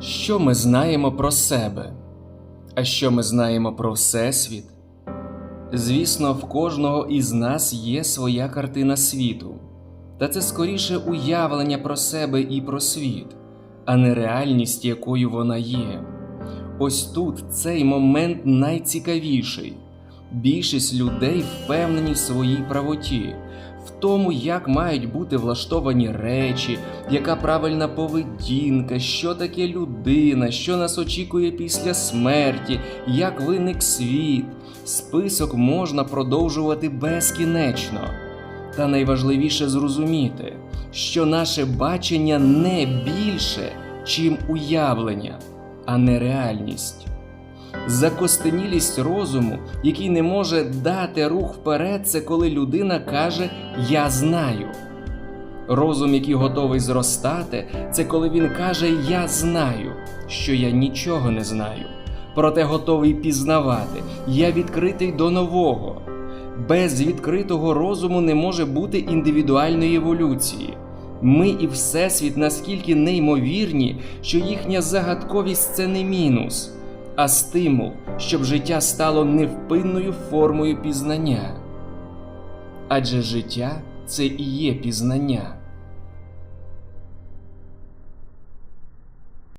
Що ми знаємо про себе? А що ми знаємо про Всесвіт? Звісно, в кожного із нас є своя картина світу, та це скоріше уявлення про себе і про світ, а не реальність, якою вона є. Ось тут цей момент найцікавіший. Більшість людей впевнені в своїй правоті, в тому, як мають бути влаштовані речі, яка правильна поведінка, що таке людина, що нас очікує після смерті, як виник світ. Список можна продовжувати безкінечно. Та найважливіше зрозуміти, що наше бачення не більше, чим уявлення, а не реальність. Закостенілість розуму, який не може дати рух вперед, це коли людина каже Я знаю. Розум, який готовий зростати, це коли він каже Я знаю, що я нічого не знаю, проте готовий пізнавати, я відкритий до нового. Без відкритого розуму не може бути індивідуальної еволюції. Ми і Всесвіт наскільки неймовірні, що їхня загадковість це не мінус, а стимул, щоб життя стало невпинною формою пізнання. Адже життя це і є пізнання.